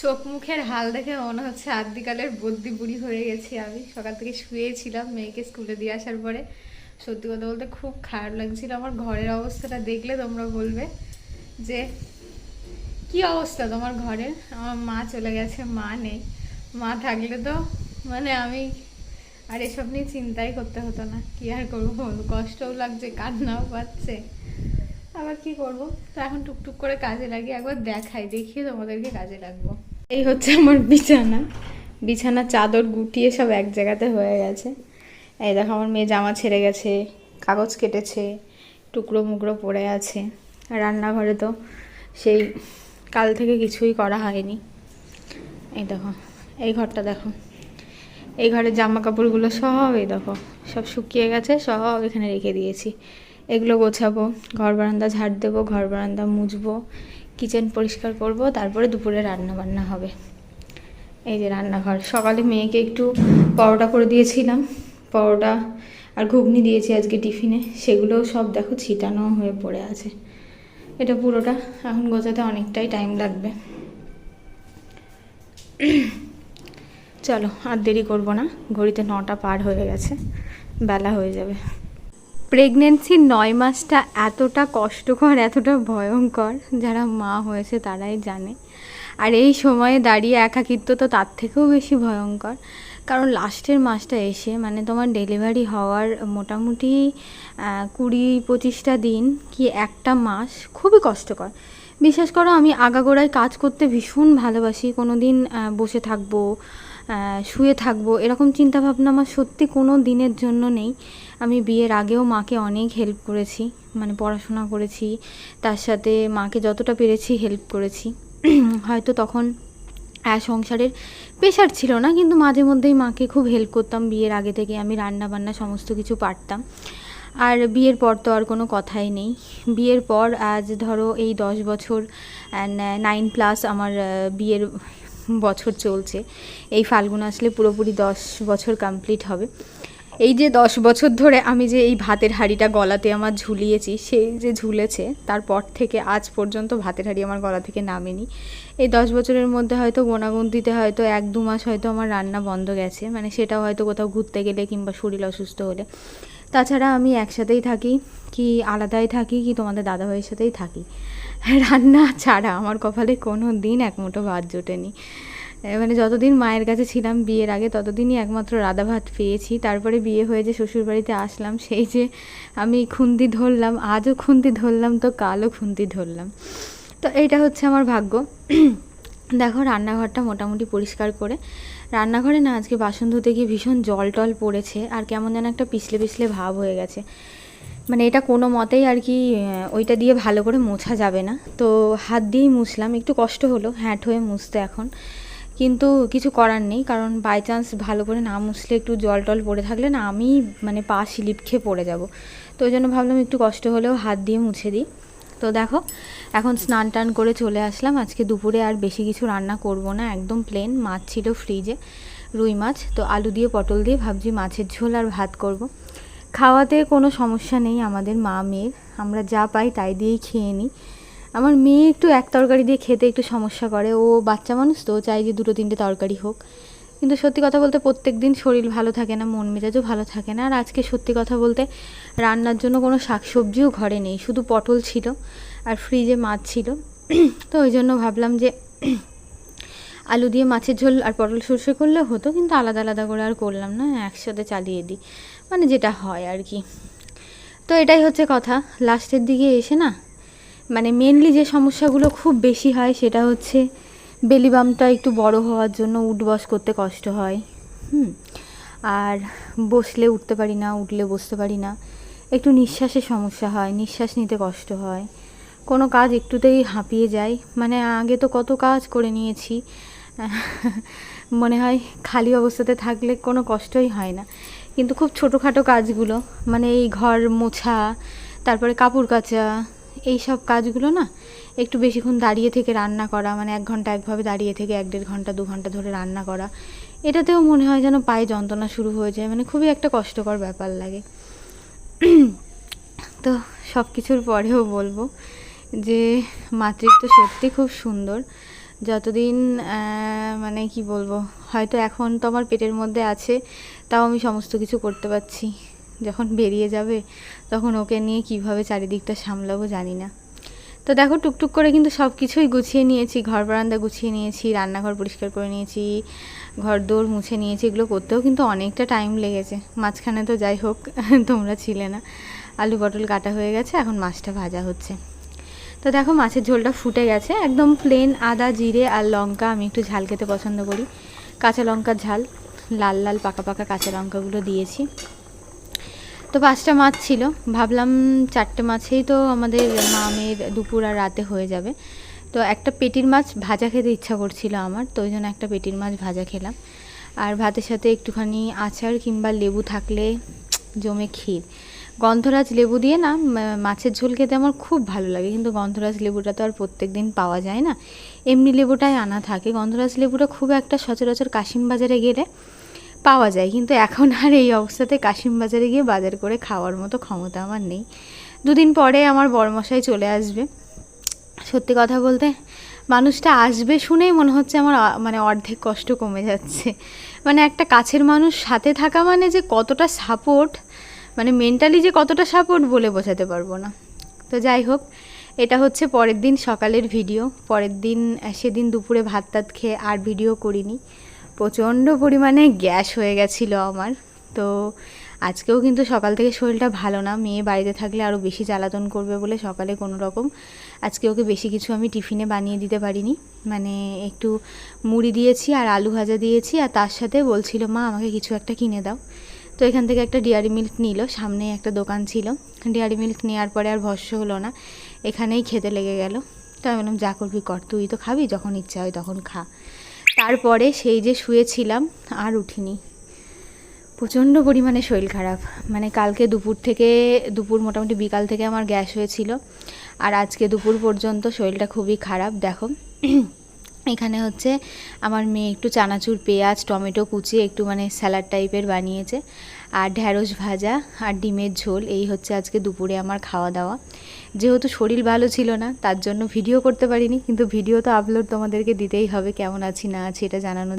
চোখ মুখের হাল দেখে মনে হচ্ছে আদ্যিকালের বদ্যি বুড়ি হয়ে গেছি আমি। সকাল থেকে শুয়েছিলাম, মেয়েকে স্কুলে দিয়ে আসার পরে। সত্যি কথা বলতে খুব খারাপ লাগছিল। আমার ঘরের অবস্থাটা দেখলে তোমরা বলবে যে, কি অবস্থা তোমার ঘরের? আমার মা চলে গেছে, মা নেই। মা থাকলে তো মানে আমি আর এসব নিয়ে চিন্তাই করতে হতো না। কি আর করব বলো? কষ্টও লাগছে, কান্নাও পাচ্ছে। আবার কি করব? তো এখন টুকটুক করে কাজে লাগি একবার দেখাই, দেখিয়ে তোমাদেরকে কাজে লাগবো। এই হচ্ছে আমার বিছানা। বিছানা, চাদর গুটিয়ে সব এক জায়গাতে হয়ে গেছে। এই দেখো, আমার মেয়ে জামা ছেড়ে গেছে, কাগজ কেটেছে, টুকরো মুকরো পড়ে আছে। রান্নাঘরে তো সেই কাল থেকে কিছুই করা হয়নি। এই দেখো, এই ঘরটা দেখো। এই ঘরের জামা কাপড়গুলো সব এই দেখো, সব শুকিয়ে গেছে, সব এখানে রেখে দিয়েছি। এগুলো গোছাবো, ঘর বারান্দা ঝাড় দেবো, ঘর বারান্দা মুছবো কিচেন পরিষ্কার করব, তারপরে দুপুরে রান্না বান্না হবে। এই যে রান্নাঘর। সকালে মেয়েকে একটু পরোটা করে দিয়েছিলাম। পরোটা আর ঘুগনি দিয়েছি আজকে টিফিনে। সেগুলোও সব দেখো ছিটানো হয়ে পড়ে আছে। এটা পুরোটা। এখন গোছাতে অনেকটাই টাইম লাগবে। চলো আর দেরি করব না। ঘড়িতে নটা পার হয়ে গেছে। বেলা হয়ে যাবে। প্রেগনেন্সির নয় মাসটা এতটা কষ্টকর, এতটা ভয়ঙ্কর যারা মা হয়েছে তারাই জানে। আর এই সময়ে দাঁড়িয়ে একাকিত্ব তো তার থেকেও বেশি ভয়ঙ্কর। কারণ লাস্টের মাসটা এসে মানে তোমার ডেলিভারি হওয়ার মোটামুটি কুড়ি পঁচিশটা দিন কি একটা মাস খুবই কষ্টকর। বিশ্বাস করো আমি আগাগোড়ায় কাজ করতে ভীষণ ভালোবাসি। কোনো দিন বসে থাকব শুয়ে থাকব, এরকম চিন্তাভাবনা আমার সত্যি কোনো দিনের জন্য নেই। আমি বিয়ের আগেও মাকে অনেক হেল্প করেছি মানে পড়াশোনা করেছি, তার সাথে মাকে যতটা পেরেছি হেল্প করেছি। হয়তো তখন সংসারের প্রেশার ছিল না, কিন্তু মাঝে মধ্যেই মাকে খুব হেল্প করতাম, বিয়ের আগে থেকে আমি রান্না বান্না সমস্ত কিছু পারতাম। আর বিয়ের পর তো আর কোনো কথাই নেই। বিয়ের পর আজ ধরো এই দশ বছর নাইন প্লাস আমার বিয়ের বছর চলছে। এই ফাল্গুন আসলে পুরোপুরি দশ বছর কমপ্লিট হবে। এই যে দশ বছর ধরে আমি যে এই ভাতের হাঁড়িটা গলাতে আমার ঝুলিয়েছি, সেই যে ঝুলেছে, তারপর থেকে আজ পর্যন্ত ভাতের হাঁড়ি আমার গলা থেকে নামেনি। এই দশ বছরের মধ্যে হয়তো গোনাগুনতিতে হয়তো এক দু মাস হয়তো আমার রান্না বন্ধ গেছে মানে সেটাও হয়তো কোথাও ঘুরতে গেলে কিংবা শরীর অসুস্থ হলে। তাছাড়া আমি একসাথেই থাকি, কি আলাদাই থাকি, কি তোমাদের দাদাভাইয়ের সাথেই থাকি। রান্না ছাড়া আমার কপালে কোনো দিন এক মুঠো ভাত জোটেনি। মানে যতদিন মায়ের কাছে ছিলাম বিয়ের আগে, ততদিনই একমাত্র রাধা ভাত পেয়েছি। তারপরে বিয়ে হয়ে যে শ্বশুরবাড়িতে আসলাম, সেই যে আমি খুন্তি ধরলাম, আজও খুন্তি ধরলাম, তো কালও খুন্তি ধরলাম। তো এইটা হচ্ছে আমার ভাগ্য। দেখো, রান্নাঘরটা মোটামুটি পরিষ্কার করে। রান্নাঘরে না আজকে বাসন ধুতে গিয়ে ভীষণ জল টল পড়েছে, আর কেমন যেন একটা পিছলে পিছলে ভাব হয়ে গেছে। মানে এটা কোনো মতেই আর কি ওইটা দিয়ে ভালো করে মোছা যাবে না। তো হাত দিয়েই মুছলাম, একটু কষ্ট হলো, হ্যাট হয়ে মুছতে এখন। কিন্তু কিছু করার নেই, কারণ বাই চান্স ভালো করে না মুছলে একটু জল টল পড়ে থাকলে না আমি মানে পা স্লিপ খেয়ে পড়ে যাব। তো ওই জন্য ভাবলাম একটু কষ্ট হলেও হাত দিয়ে মুছে দিই। তো দেখো, এখন স্নান টান করে চলে আসলাম। আজকে দুপুরে আর বেশি কিছু রান্না করব না, একদম প্লেন মাছ ছিল ফ্রিজে রুই মাছ। তো আলু দিয়ে, পটল দিয়ে ভাবছি মাছের ঝোল আর ভাত করব। খাওয়াতে কোনো সমস্যা নেই আমাদের মা মেয়ের, আমরা যা পাই তাই দিয়েই খেয়ে নিই। আমার মেয়ে একটু এক তরকারি দিয়ে খেতে একটু সমস্যা করে, ও বাচ্চা মানুষ তো, চাই যে দুটো তিনটে তরকারি হোক। কিন্তু সত্যি কথা বলতে প্রত্যেক দিন শরীর ভালো থাকে না, মন মেজাজও ভালো থাকে না। আর আজকে সত্যি কথা বলতে রান্নার জন্য কোনো শাকসবজিও ঘরে নেই, শুধু পটল ছিল আর ফ্রিজে মাছ ছিল। তো ওই জন্য ভাবলাম যে আলু দিয়ে মাছের ঝোল আর পটল সর্ষে করলে হতো, কিন্তু আলাদা আলাদা করে আর করলাম না, একসাথে চালিয়ে দিই। মানে যেটা হয় আর কি। তো এটাই হচ্ছে কথা। লাস্টের দিকে এসে না মানে মেনলি যে সমস্যাগুলো খুব বেশি হয় সেটা হচ্ছে বেলি বামটা একটু বড় হওয়ার জন্য উঠবস করতে কষ্ট হয়, হুম। আর বসলে উঠতে পারি না, উঠলে বসতে পারি না। একটু নিঃশ্বাসের সমস্যা হয়, নিঃশ্বাস নিতে কষ্ট হয়। কোনো কাজ একটুতেই হাঁপিয়ে যায়। মানে আগে তো কত কাজ করে নিয়েছি। মনে হয় খালি অবস্থাতে থাকলে কোনো কষ্টই হয় না। কিন্তু খুব ছোটোখাটো কাজগুলো মানে এই ঘর মোছা, তারপরে কাপড় কাচা এই সব কাজগুলো না একটু বেশিক্ষণ দাঁড়িয়ে থেকে রান্না করা মানে এক ঘণ্টা একভাবে দাঁড়িয়ে থেকে এক দেড় ঘণ্টা, দু ঘণ্টা ধরে রান্না করা, এটাতেও মনে হয় যেন পায়ে যন্ত্রণা শুরু হয়ে যায় মানে খুবই একটা কষ্টকর ব্যাপার লাগে। তো সব কিছুর পরেও বলব যে, মাতৃত্ব সত্যি খুব সুন্দর। যতদিন মানে কি বলব, হয়তো এখন তো আমার পেটের মধ্যে আছে, তাও আমি সমস্ত কিছু করতে পারছি। যখন বেরিয়ে যাবে, তখন ওকে নিয়ে কীভাবে চারিদিকটা সামলাবো জানি না। তো দেখো, টুকটুক করে কিন্তু সব কিছুই গুছিয়ে নিয়েছি, ঘর বারান্দা গুছিয়ে নিয়েছি, রান্নাঘর পরিষ্কার করে নিয়েছি, ঘর দৌড় মুছে নিয়েছি, এগুলো করতেও কিন্তু অনেকটা টাইম লেগেছে। মাঝখানে তো যাই হোক, তোমরা ছিলে না। আলু পটল কাটা হয়ে গেছে, এখন মাছটা ভাজা হচ্ছে। তো দেখো, মাছের ঝোলটা ফুটে গেছে, একদম প্লেন আদা, জিরে আর লঙ্কা আমি একটু ঝাল খেতে পছন্দ করি। কাঁচা লঙ্কার ঝাল, লাল লাল পাকা পাকা কাঁচা লঙ্কাগুলো দিয়েছি। তো পাঁচটা মাছ ছিল। ভাবলাম চারটে মাছেই তো আমাদের মামের দুপুর আর রাতে হয়ে যাবে। তো একটা পেটির মাছ ভাজা খেতে ইচ্ছা করছিল আমার, তো ওই জন্য একটা পেটির মাছ ভাজা খেলাম। আর ভাতের সাথে একটুখানি আচার কিংবা লেবু থাকলে জমে ক্ষীর। গন্ধরাজ লেবু দিয়ে না মাছের ঝোল খেতে আমার খুব ভালো লাগে, কিন্তু গন্ধরাজ লেবুটা তো আর প্রত্যেক দিন পাওয়া যায় না। এমনি লেবুটাই আনা থাকে। গন্ধরাজ লেবুটা খুব একটা সচরাচর কাশিম বাজারে গেলে পাওয়া যায়, কিন্তু এখন আর এই অবস্থাতে কাশিম বাজারে গিয়ে বাজার করে খাওয়ার মতো ক্ষমতা আমার নেই। দুদিন পরে আমার বড়মশাই চলে আসবে। সত্যি কথা বলতে, মানুষটা আসবে শুনেই মনে হচ্ছে আমার মানে অর্ধেক কষ্ট কমে যাচ্ছে। মানে একটা কাছের মানুষ সাথে থাকা মানে যে কতটা সাপোর্ট মানে মেন্টালি যে কতটা সাপোর্ট বলে বোঝাতে পারব না। তো যাই হোক, এটা হচ্ছে পরের দিন সকালের ভিডিও পরের দিন, সেদিন দুপুরে ভাত টাত খেয়ে আর ভিডিও করিনি। প্রচণ্ড পরিমাণে গ্যাস হয়ে গেছিল আমার। তো আজকেও কিন্তু সকাল থেকে শরীরটা ভালো না, মেয়ে বাড়িতে থাকলে আরও বেশি জ্বালাতন করবে বলে সকালে কোনো রকম। আজকে ওকে বেশি কিছু আমি টিফিনে বানিয়ে দিতে পারিনি। মানে একটু মুড়ি দিয়েছি আর আলু ভাজা দিয়েছি আর তার সাথে বলছিল, মা, আমাকে কিছু একটা কিনে দাও। তো এখান থেকে একটা ডিয়ারি মিল্ক নিল, সামনে একটা দোকান ছিল। ডিয়ারি মিল্ক নেওয়ার পরে আর ভস্য হলো না, এখানেই খেতে লেগে গেল। তো আমি বললাম, যা করবি কর, তুই তো খাবি, যখন ইচ্ছা হয় তখন খা। তারপরে সেই যে শুয়েছিলাম, আর উঠিনি। প্রচণ্ড পরিমাণে শরীর খারাপ। মানে কালকে দুপুর থেকে, দুপুর মোটামুটি বিকাল থেকে আমার গ্যাস হয়েছিল, আর আজকে দুপুর পর্যন্ত শরীরটা খুবই খারাপ। দেখো এখানে হচ্ছে আমার মেয়ে একটু চানাচুর, পেঁয়াজ, টমেটো কুচিয়ে একটু মানে স্যালাড টাইপের বানিয়েছে। আর ঢ্যাঁড়স ভাজা আর ডিমের ঝোল, এই হচ্ছে আজকে দুপুরে আমার খাওয়া দাওয়া। যেহেতু শরীর ভালো ছিল না, তার জন্য ভিডিও করতে পারিনি, কিন্তু ভিডিও তো আপলোড তোমাদেরকে দিতেই হবে, কেমন আছি, না আছি, এটা জানানো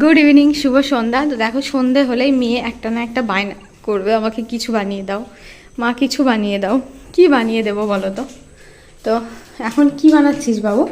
গুড ইভিনিং শুভ সন্ধ্যা। তো দেখো, সন্ধে হলেই মেয়ে একটা না একটা বায়না করবে, আমাকে কিছু বানিয়ে দাও। মা, কিছু বানিয়ে দাও। কি বানিয়ে দেবো বলো তো? তো এখন কি বানাচ্ছিস বাবু?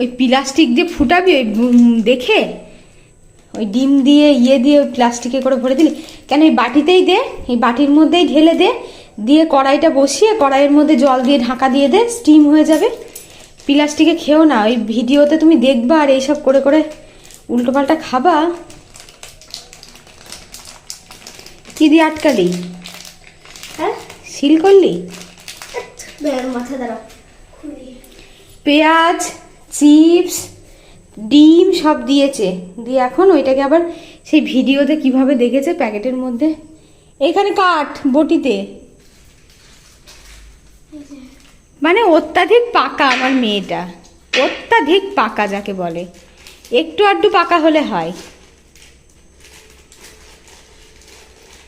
ওই প্লাস্টিক দিয়ে ফুটাবি ওই দেখে? ওই ডিম দিয়ে ইয়ে দিয়ে ওই প্লাস্টিকে করে ভরে দিলি? কেন এই বাটিতেই দে এই বাটির মধ্যেই ঢেলে দে দিয়ে কড়াইটা বসিয়ে কড়াইয়ের মধ্যে জল দিয়ে ঢাকা দিয়ে দে স্টিম হয়ে যাবে। প্লাস্টিকে খেও না ওই ভিডিওতে তুমি দেখবা আর এইসব করে করে উল্টোপাল্টা খাবা। কি দিয়ে আটকালি? হ্যাঁ? সিল করলি? মাথা খুলি। পেঁয়াজ, চিপস, ডিম সব দিয়েছে। দিয়ে এখন ওইটাকে আবার সেই ভিডিওতে কীভাবে দেখেছে প্যাকেটের মধ্যে? এখানে কাঠ বটিতে। মানে অত্যাধিক পাকা আমার মেয়েটা। অত্যাধিক পাকা যাকে বলে। একটু আধটু পাকা হলে হয়।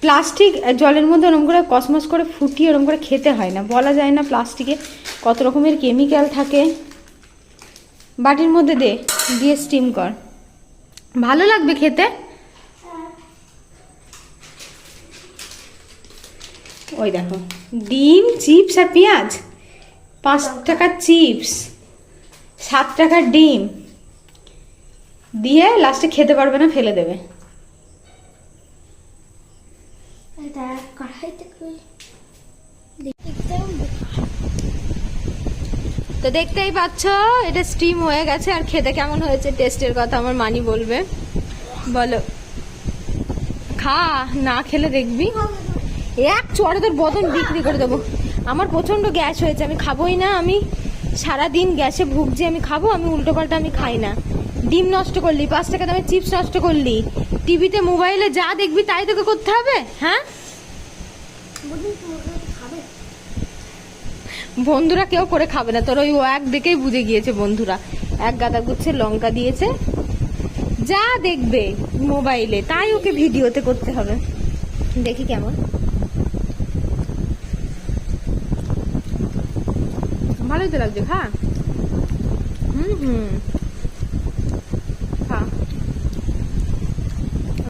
প্লাস্টিক জলের মধ্যে ওরম করে কসমস করে ফুটিয়ে ওরম করে খেতে হয় না। বলা যায় না প্লাস্টিকে কত রকমের কেমিক্যাল থাকে। বাটির মধ্যে দে, দিয়ে স্টিম কর। ভালো লাগবে খেতে? ওই দেখো, ডিম, চিপস আর পেঁয়াজ, পাঁচ টাকার চিপস, সাত টাকার ডিম। দিয়ে লাস্টে খেতে পারবে না, ফেলে দেবে। তো দেখতেই পাচ্ছ, এটা স্টিম হয়ে গেছে আর খেতে কেমন হয়েছে টেস্টের কথা আমার মানি বলবে। বলো। খা, না খেলে দেখবি। এক চড়ে তোর বদন বিক্রি করে দেবো। আমার প্রচণ্ড গ্যাস হয়েছে, আমি খাবোই না, আমি সারা দিন গ্যাসে ভুগছি, আমি খাব, আমি উল্টো পাল্টা আমি খাই না। ডিম নষ্ট করলি, পাঁচ টাকা দামে চিপস নষ্ট করলি। টিভিতে মোবাইলে যা দেখবি, তাই তোকে করতে হবে হ্যাঁ বুঝলি তোমার খাবে বন্ধুরা কেউ করে খাবে না। তোর ওই ও এক দেখেই বুঝে গিয়েছে বন্ধুরা। এক গাদা গুচ্ছে লঙ্কা দিয়েছে। যা দেখবে মোবাইলে, তাই ওকে ভিডিওতে করতে হবে। দেখি কেমন। ভালোই তো লাগছে খা। হুম।